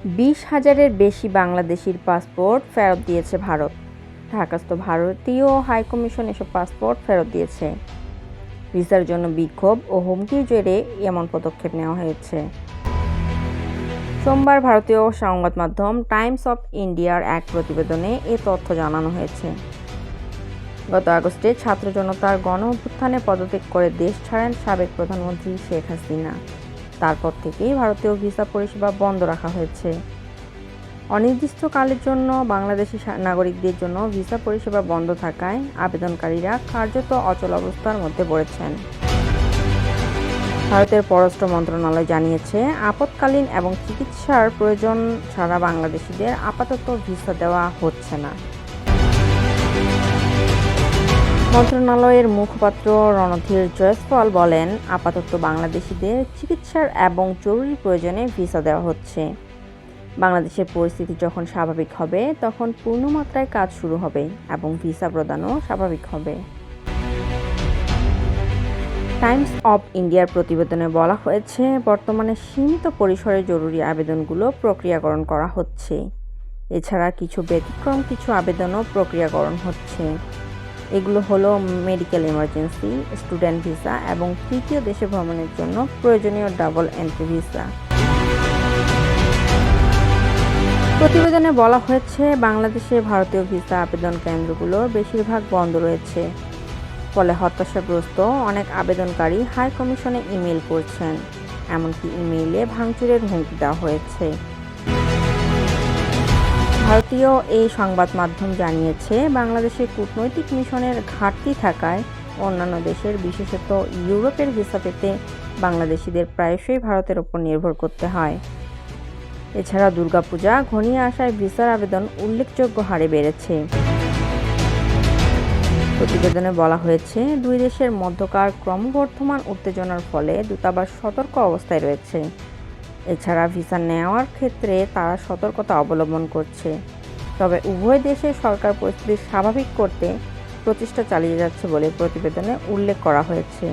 বিশ হাজারের বেশি বাংলাদেশির পাসপোর্ট ফেরত দিয়েছে ভারত। ঢাকাস্থ ভারতীয় হাইকমিশন এসব পাসপোর্ট ফেরত দিয়েছে। ভিসার জন্য বিক্ষোভ ও হুমকির জেরে এমন পদক্ষেপ নেওয়া হয়েছে। সোমবার ভারতীয় সংবাদ মাধ্যম টাইমস অফ ইন্ডিয়ার এক প্রতিবেদনে এ তথ্য জানানো হয়েছে। গত আগস্টে ছাত্র জনতার গণ অভ্যুত্থানে পদত্যাগ করে দেশ ছাড়েন সাবেক প্রধানমন্ত্রী শেখ হাসিনা। তারপর থেকেই ভারতীয় ভিসা পরিষেবা বন্ধ রাখা হয়েছে। অনির্দিষ্টকালের জন্য বাংলাদেশি নাগরিকদের জন্য ভিসা পরিষেবা বন্ধ থাকায় আবেদনকারীরা কার্যত অচল অবস্থার মধ্যে পড়েছেন। ভারতের পররাষ্ট্র মন্ত্রণালয় জানিয়েছে, আপৎকালীন এবং চিকিৎসার প্রয়োজন ছাড়া বাংলাদেশিদের আপাতত ভিসা দেওয়া হচ্ছে না। মন্ত্রণালয়ের মুখপাত্র রণধীর জয়সওয়াল বলেন, আপাতত বাংলাদেশিদের চিকিৎসার এবং জরুরি প্রয়োজনে ভিসা দেওয়া হচ্ছে। বাংলাদেশের পরিস্থিতি যখন স্বাভাবিক হবে, তখন পূর্ণমাত্রায় কাজ শুরু হবে এবং ভিসা প্রদানও স্বাভাবিক হবে। টাইমস অফ ইন্ডিয়ার প্রতিবেদনে বলা হয়েছে, বর্তমানে সীমিত পরিসরে জরুরি আবেদনগুলো প্রক্রিয়াকরণ করা হচ্ছে। এছাড়া কিছু ব্যতিক্রম, কিছু আবেদনও প্রক্রিয়াকরণ হচ্ছে। এগুলো হলো মেডিকেল ইমার্জেন্সি স্টুডেন্ট ভিসা এবং তৃতীয় দেশে ভ্রমণের জন্য প্রয়োজনীয় ডাবল এন্ট্রি ভিসা প্রতিবেদনে বলা হয়েছে, বাংলাদেশে ভারতীয় ভিসা আবেদন কেন্দ্রগুলোর বেশিরভাগ বন্ধ রয়েছে। ফলে হতাশাগ্রস্ত অনেক আবেদনকারী হাই কমিশনে ইমেল করছেন। এমনকি ইমেইলে ভাঙচুরের হুমকি দেওয়া হয়েছে। ভারতীয় এই সংবাদ মাধ্যম জানিয়েছে বাংলাদেশে কূটনৈতিক মিশনের ঘাটতি থাকায় অন্যান্য দেশের, বিশেষত ইউরোপের ভিসা পেতে বাংলাদেশিদের প্রায়শই ভারতের ওপর নির্ভর করতে হয়। এছাড়া দুর্গাপূজা, ঘনিয়ে আসায় ভিসার আবেদন উল্লেখযোগ্য হারে বেড়েছে। প্রতিবেদনে বলা হয়েছে, দুই দেশের মধ্যকার ক্রমবর্ধমান উত্তেজনার ফলে দূতাবাস সতর্ক অবস্থায় রয়েছে। এছাড়া ভিসা নেওয়ার ক্ষেত্রে তারা সতর্কতা অবলম্বন করছে। তবে উভয় দেশের সরকার পরিস্থিতি স্বাভাবিক করতে প্রচেষ্টা চালিয়ে যাচ্ছে বলে প্রতিবেদনে উল্লেখ করা হয়েছে।